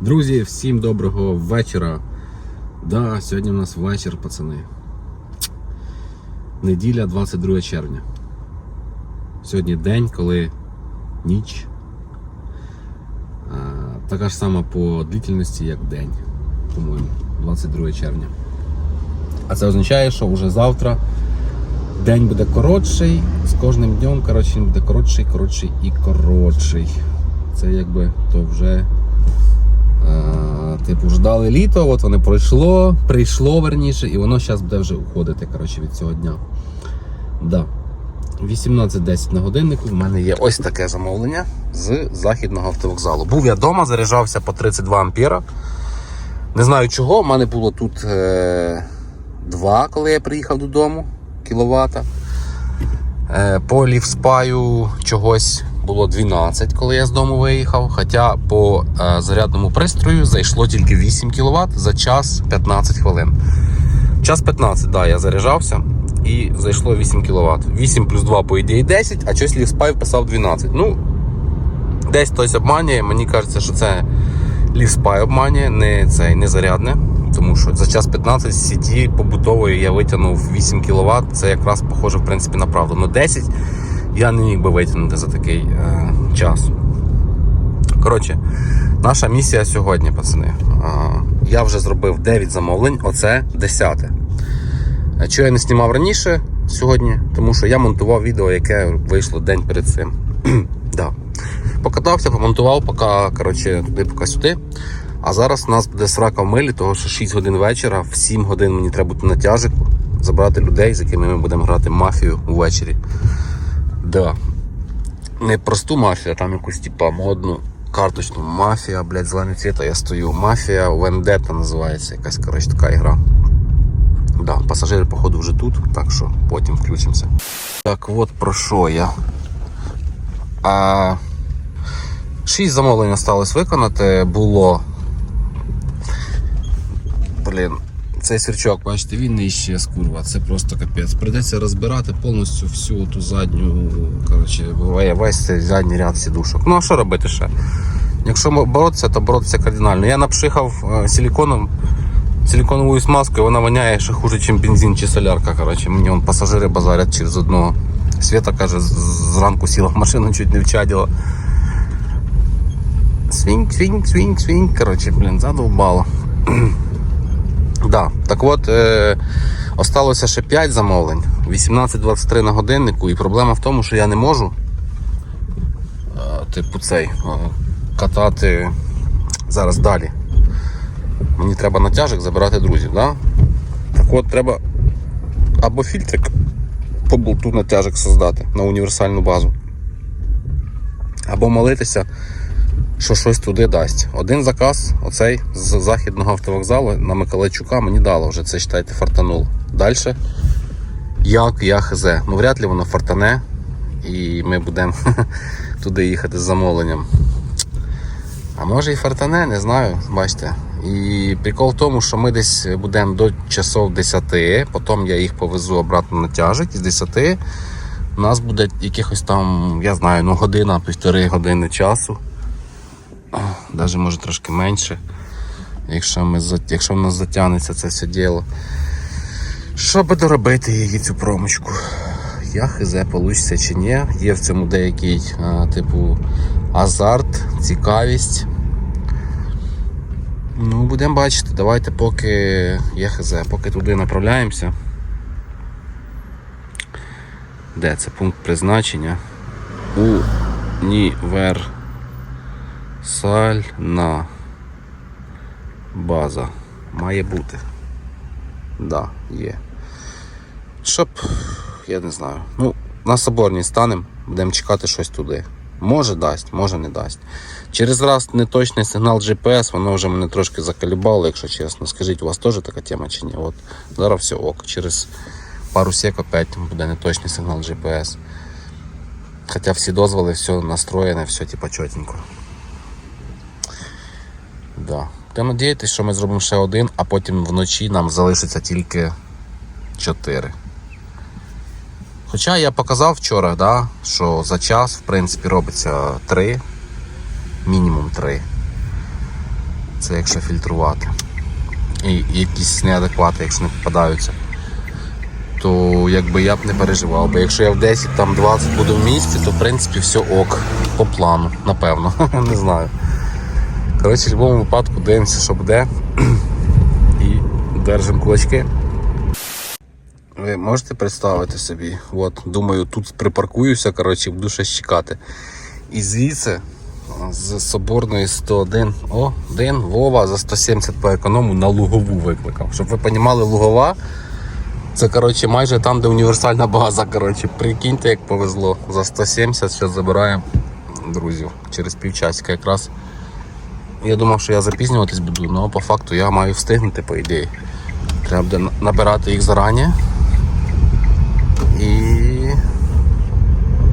Друзі, всім доброго вечора. Да, сьогодні у нас вечір, пацани. Неділя 22 червня. Сьогодні день, коли ніч. А, така ж сама по длительності, як день, по-моєму, 22 червня. А це означає, що вже завтра день буде коротший, з кожним днем коротше, він буде коротший, коротший і коротший. Це якби то вже. Е, Типу, ждали літо, от воно пройшло, прийшло верніше, і воно зараз буде вже уходити коротше, від цього дня. Да. 18.10 на годиннику. В мене є ось таке замовлення з західного автовокзалу. Був я вдома, заряджався по 32 ампера. Не знаю чого, в мене було тут е, 2, коли я приїхав додому, кіловата. Е, по лівспаю чогось було 12, коли я з дому виїхав. Хоча по е, зарядному пристрою зайшло тільки 8 кВт за час 15 хвилин. Час 15, да, я заряджався і зайшло 8 кВт. 8 плюс 2, по ідеї 10, а щось лівспай вписав 12. Ну, десь хтось обманює. Мені кажеться, що це лівспай обманює, не цей не зарядне. Тому що за час 15 з сіті побутової я витягнув 8 кВт. Це якраз похоже в принципі на правду. Ну 10 я не міг би витягнути за такий е, час. Коротше, наша місія сьогодні, пацани. Е, я вже зробив 9 замовлень, оце 10. Е, Чого я не знімав раніше сьогодні? Тому що я монтував відео, яке вийшло день перед цим. да. Покатався, помонтував, поки коротше, туди, поки сюди. А зараз у нас буде срака в милі, тому що 6 годин вечора, в 7 годин мені треба бути на тяжику, забрати людей, з якими ми будемо грати мафію увечері. Да. Не просту мафію, а там якусь типа модну карточну мафія, блядь, зелений цвіт, а я стою. Мафія Вендета називається, якась коротше, така ігра. Да, пасажири, походу, вже тут, так що потім включимося. Так от про що я. А, шість замовлень осталось виконати. Було. Блін, цей свірчок, бачите, він не іщез, курва. Це просто капець. Придеться розбирати повністю всю ту задню, коротше, весь цей задній ряд сідушок. Ну а що робити ще? Якщо боротися, то боротися кардинально. Я напшихав е, силіконом, силіконовою смазкою, вона воняє ще хуже, ніж бензин чи солярка. Коротше. Мені вон пасажири базарять через одного. Свята каже, зранку сіла в машину, чуть не вчадила. Свінь, свінь, свінь, свінь. Коротше, блін, задовбало. Да. Так от, е, осталося ще 5 замовлень, 18-23 на годиннику, і проблема в тому, що я не можу е, типу цей, е, катати зараз далі. Мені треба натяжок забирати друзів. Да? Так от треба або фільтрик по болту натяжок создати на універсальну базу. Або молитися, що щось туди дасть. Один заказ, оцей з західного автовокзалу на Миколайчука мені дало вже це читайте фартанул. Далі як я хз. Ну вряд ли воно фартане, і ми будемо туди їхати з замовленням. А може і фартане, не знаю, бачите. І прикол в тому, що ми десь будемо до часов 10, потім я їх повезу обратно на тяжик і з 10 у нас буде якихось там, я знаю, ну година, півтори години часу. Навіть може трошки менше. Якщо, ми, якщо в нас затягнеться це все діло. Щоб доробити її цю промочку. Я хз, получиться чи ні. Є в цьому деякий, а, типу, азарт, цікавість. Ну, будемо бачити. Давайте поки я хз, поки туди направляємося. Де це пункт призначення? Універсальна база. Має бути. Да, є. Щоб, я не знаю. Ну, на соборній станемо, будемо чекати щось туди. Може дасть, може не дасть. Через раз неточний сигнал GPS, воно вже мене трошки заколебало, якщо чесно. Скажіть, у вас теж така тема чи ні? От зараз все ок. Через пару сек опять буде неточний сигнал GPS. Хоча всі дозволи, все настроєне, все типа чотенько. Да. Будемо надіятися, що ми зробимо ще один, а потім вночі нам залишиться тільки 4. Хоча я показав вчора, да, що за час, в принципі, робиться 3, мінімум 3. Це якщо фільтрувати. І, якісь неадеквати, якщо не попадаються. То якби я б не переживав. Бо якщо я в 10, там 20 буду в місті, то в принципі все ок. По плану, напевно. не знаю. Коротше, в будь-якому випадку дивимося, що буде. І держимо кулачки. Ви можете представити собі? От, думаю, тут припаркуюся, коротше, буду щось чекати. І звідси з Соборної 101, о, один Вова за 170 по економу на Лугову викликав. Щоб ви розуміли, Лугова це коротше, майже там, де універсальна база. Коротше. Прикиньте, як повезло. За 170 зараз забираємо друзів через півчасика якраз. Я думав, що я запізнюватись буду, але по факту я маю встигнути, по ідеї. Треба буде набирати їх зарані. І.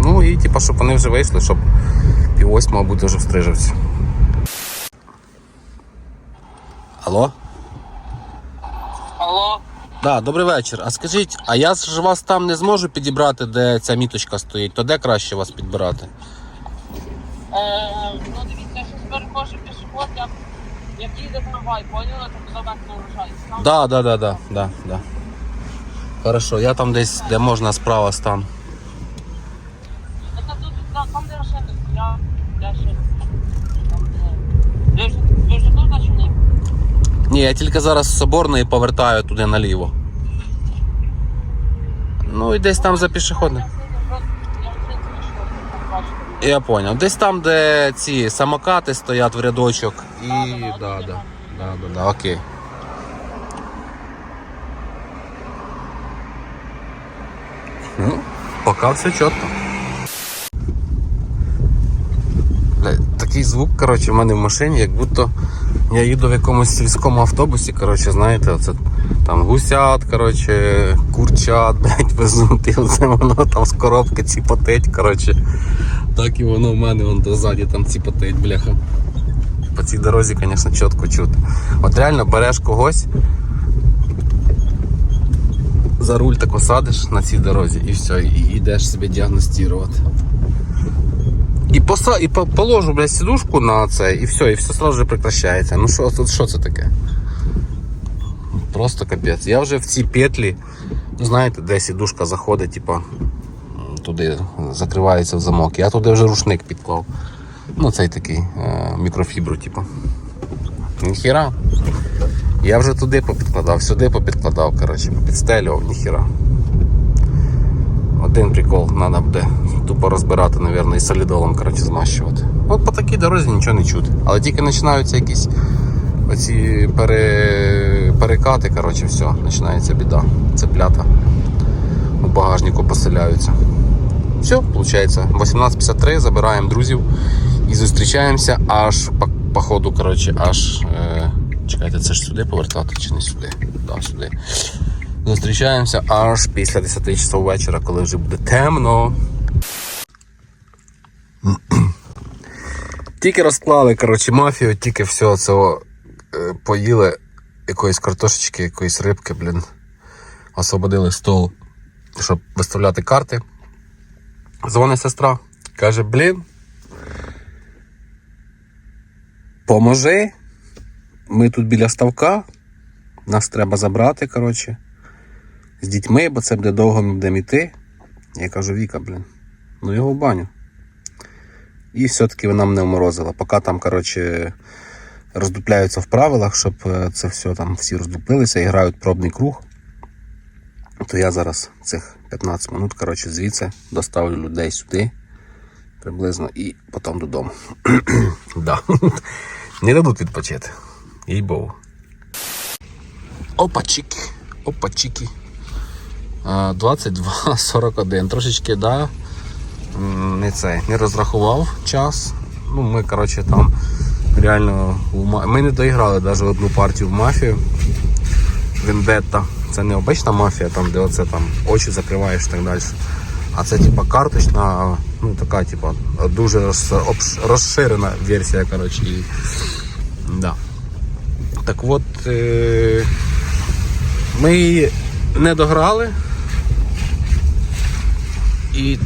Ну і типа, щоб вони вже вийшли, щоб пів восьмого бути вже в стрижевці. Алло? Алло, Да, добрий вечір. А скажіть, а я ж вас там не зможу підібрати, де ця міточка стоїть, то де краще вас підбирати? е, ну дивіться, я щось перехожу пішоход, як, як їде трамвай, поняли, то врожається. Там, Да, да, да, да, да, да. Хорошо, я там десь, де можна справа стану. Та там, тут, там, там де машини, я, я ще, там, де, ви вже, ви вже тут чи ні? Ні, я тільки зараз з Соборної повертаю туди наліво. Ну і десь там за пішохідним. Я вже, я вже не знайшов, там бачите. Я понял. Десь там, де ці самокати стоять в рядочок. І. Да, Да, да, да. да. Да, да, да, окей. Ну, поки все чітко. Такий звук, коротше, в мене в машині, як будто я їду в якомусь сільському автобусі, коротше, знаєте, оце там гусят, коротше, курчат, блядь, везуть, і оце воно там з коробки ціпотить, коротше. Так і воно в мене вон ззаді там ціпотить, бляха. По цій дорозі, звісно, чітко чути. От реально береш когось, за руль так садиш на цій дорозі і все, і йдеш себе діагностувати. І, поса... і положу, блядь, сидушку на це, і все, і все сразу же прекращається. Ну що тут що це таке? Просто капець. Я вже в цій петлі, ну знаєте, де сідушка заходить, типа туди закривається в замок. Я туди вже рушник підклав. Ну, цей такий е, мікрофібру, типу. Ніхіра. Я вже туди попідкладав, сюди попідкладав, коротше, попідстелював, ніхіра. Один прикол, треба буде тупо розбирати, мабуть, і солідолом коротше, змащувати. От по такій дорозі нічого не чути. Але тільки починаються якісь оці пере... перекати, коротше, все, починається біда. Цеплята у багажнику поселяються. Все, виходить, 18.53, забираємо друзів і зустрічаємося аж по, по ходу, коротше, аж. Е, чекайте, це ж сюди повертати чи не сюди? Да, сюди. Зустрічаємося аж після 10 часов вечора, коли вже буде темно. Тільки розклали, коротше, мафію, тільки все це о, е, поїли якоїсь картошечки, якоїсь рибки, блін. Освободили стол, щоб виставляти карти. Дзвонить сестра, каже, блін. Поможи. Ми тут біля ставка. Нас треба забрати, коротше, з дітьми, бо це буде довго будемо йти. Я кажу, Віка, блін, ну його в баню. І все-таки вона мене вморозила. Поки там, коротше, роздупляються в правилах, щоб е, це все там всі роздуплилися і грають пробний круг. То я зараз цих 15 минут, коротше, звідси доставлю людей сюди приблизно і потім додому. да. Не дадуть відпочити. їй богу. Опачики. Опачики. 22.41. Трошечки, да. Не цей, не розрахував час. Ну, ми, коротше, там реально ми не доіграли навіть одну партію в мафію. Вендетта. Це не обична мафія, там, де оце там очі закриваєш і так далі. А це типа карточна, ну така, типа, дуже розширена версія, коротше. Да. Так от е- ми не дограли. І,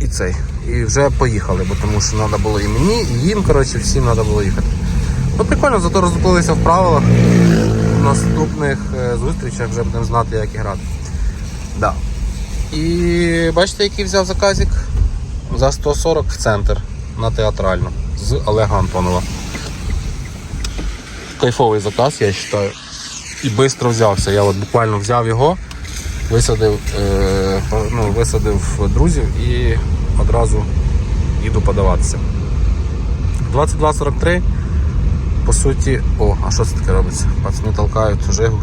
і цей. І вже поїхали, бо тому що треба було і мені, і їм, коротше, всім треба було їхати. Ну прикольно, зато розгубилися в правилах. Наступних е, зустрічах вже будемо знати, як і грати. Да. І бачите, який взяв заказик? За 140 в центр на театральну з Олега Антонова. Кайфовий заказ, я вважаю. І швидко взявся. Я от буквально взяв його, висадив, е, ну, висадив друзів і одразу їду подаватися. 22.43. По суті. О, а що це таке робиться? Пацани толкають жигу.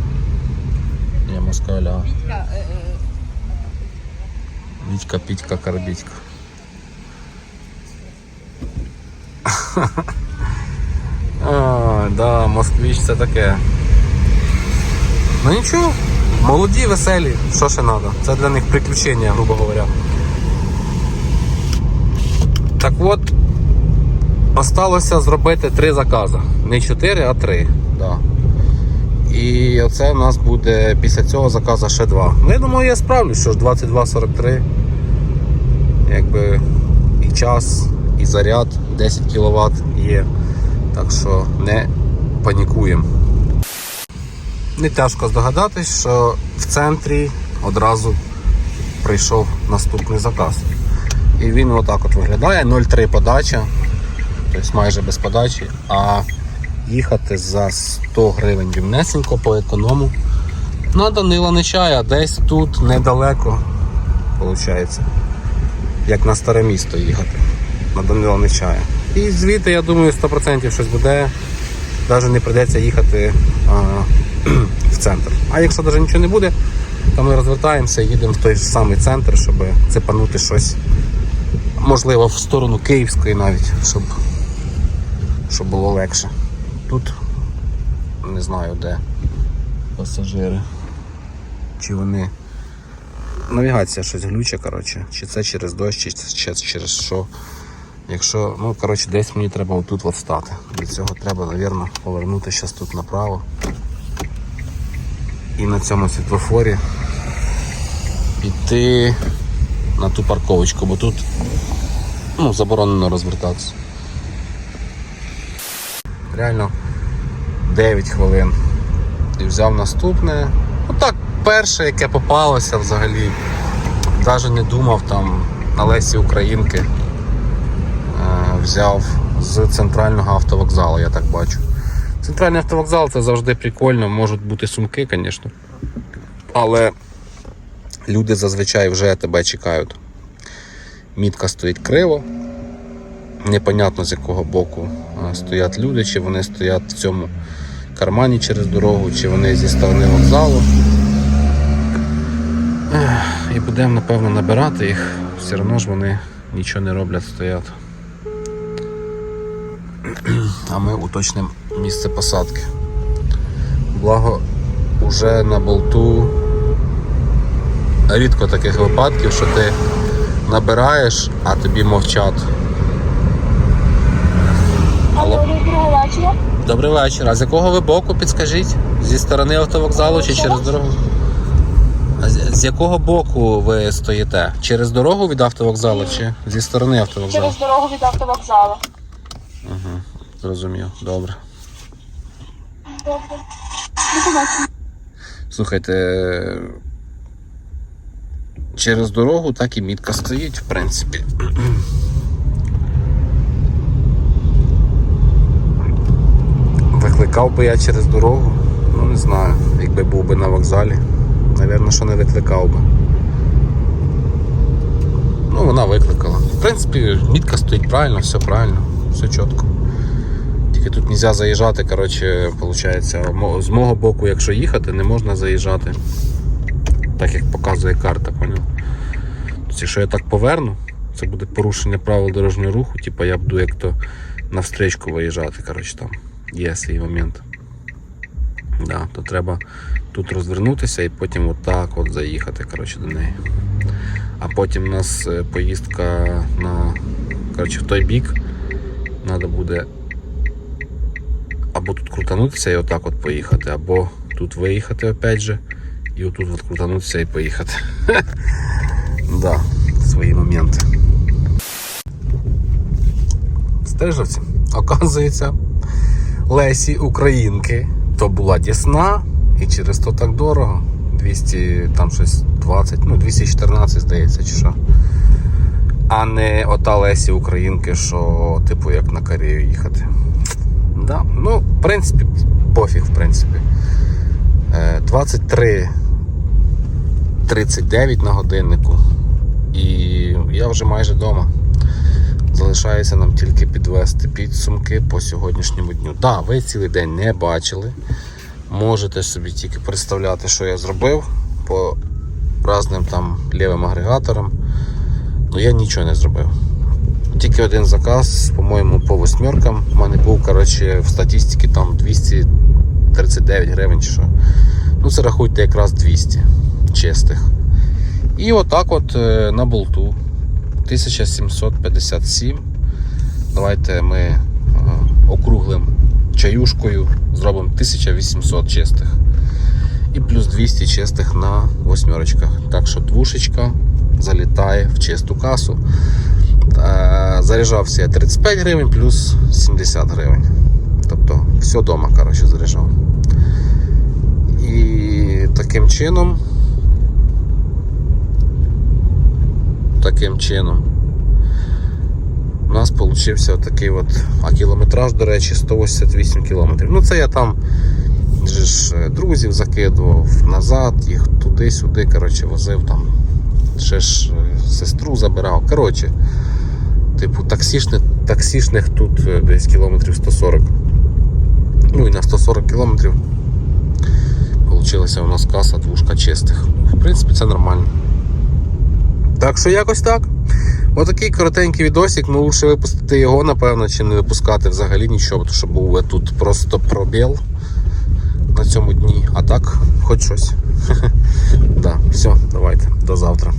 Я москаля. Вітька, Пітька, Карбітька. А, да, москвич це таке. Ну нічого, молоді, веселі, що ще треба? Це для них приключення, грубо говоря. Так от, осталося зробити три закази. Не чотири, а три. Да. І оце у нас буде після цього заказу ще два. Ну, я думаю, я справлюсь, що ж 22.43. Якби і час, і заряд 10 кВт є. Так що не панікуємо. Не тяжко здогадатись, що в центрі одразу прийшов наступний заказ. І він отак от виглядає. 0,3 подача, тобто майже без подачі, а їхати за 100 гривень рівнесенько по економу. На Данила не чая, десь тут недалеко, виходить. Як на старе місто їхати. На Данила не чая. І звідти, я думаю, 100% щось буде. Навіть не прийдеться їхати а, в центр. А якщо навіть нічого не буде, то ми розвертаємося і їдемо в той самий центр, щоб цепанути щось. Можливо, в сторону Київської навіть, щоб, щоб було легше. Тут не знаю де пасажири. Чи вони. Навігація щось глюче, коротше. Чи це через дощ, чи це через що. Якщо, ну, коротше, десь мені треба отут от стати. Для цього треба, мабуть, повернути зараз тут направо. І на цьому світлофорі піти на ту парковочку, бо тут ну, заборонено розвертатися. Реально 9 хвилин. І взяв наступне. Ну так, перше, яке попалося взагалі. Навіть не думав там на Лесі Українки. Е, Взяв з центрального автовокзалу, я так бачу. Центральний автовокзал це завжди прикольно, можуть бути сумки, звісно. Але люди зазвичай вже тебе чекають. Мітка стоїть криво. Непонятно з якого боку стоять люди, чи вони стоять в цьому кармані через дорогу, чи вони зі сторони вокзалу. І будемо, напевно, набирати їх. Все одно ж вони нічого не роблять, стоять. А ми уточнимо місце посадки. Благо, уже на болту рідко таких випадків, що ти набираєш, а тобі мовчать. Алло. Доброго вечора. Добрий вечір. А з якого ви боку підскажіть? Зі сторони автовокзалу чи через дорогу? А з, з якого боку ви стоїте? Через дорогу від автовокзалу чи зі сторони автовокзалу? Через дорогу від автовокзалу. Угу. Зрозумів, добре. Добре. До. Слухайте. Через дорогу так і мітка стоїть, в принципі. Викликав би я через дорогу. Ну не знаю, якби був би на вокзалі. Навірно, що не викликав би. Ну, вона викликала. В принципі, мітка стоїть правильно, все правильно, все чітко. Тільки тут не можна заїжджати, коротше, виходить, з мого боку, якщо їхати, не можна заїжджати. Так як показує карта, поняв? Тобто, якщо я так поверну, це буде порушення правил дорожнього руху, типу я буду як то навстрічку виїжджати, коротше там. Є цей момент. Да, то треба тут розвернутися і потім отак от заїхати коротше, до неї. А потім у нас е, поїздка на коротше, в той бік. Треба буде або тут крутанутися і отак от поїхати, або тут виїхати опять же, і отут от крутанутися і поїхати. Да, свої моменти. Стеживці, оказується, Лесі Українки, то була Дісна, і через то так дорого. 200, там щось 20, ну 214, здається, чи що. А не ота Лесі Українки, що, типу, як на Корею їхати. Да. Ну, в принципі, пофіг, в принципі. Е, 23 39 на годиннику. І я вже майже вдома. Залишається нам тільки підвести підсумки по сьогоднішньому дню. Так, да, ви цілий день не бачили. Можете собі тільки представляти, що я зробив по разним там лівим агрегаторам. Ну я нічого не зробив. Тільки один заказ, по-моєму, по восьмеркам. У мене був коротше, в статистиці там 239 гривень чи що. Ну, це рахуйте якраз 200 чистих. І отак от е, на болту 1757. Давайте ми е, округлим чаюшкою зробимо 1800 чистих. І плюс 200 чистих на восьмерочках. Так що двушечка залітає в чисту касу. Е, Заряджався я 35 гривень плюс 70 гривень. Тобто все вдома, коротше, заряджав. І таким чином. Таким чином. У нас вийшов такий от, а кілометраж, до речі, 188 кілометрів. Ну це я там ж е, друзів закидував назад, їх туди-сюди, коротше, возив там. Ще ж е, сестру забирав. Коротше, типу, таксішних, таксішних тут е, десь кілометрів 140. Ну і на 140 кілометрів Получилася у нас каса двушка чистих. В принципі, це нормально. Так що якось так. Отакий коротенький відосик, ну лучше випустити його, напевно, чи не випускати взагалі нічого, тому що був тут просто пробіл на цьому дні. А так, хоч щось. Да, все, давайте, до завтра.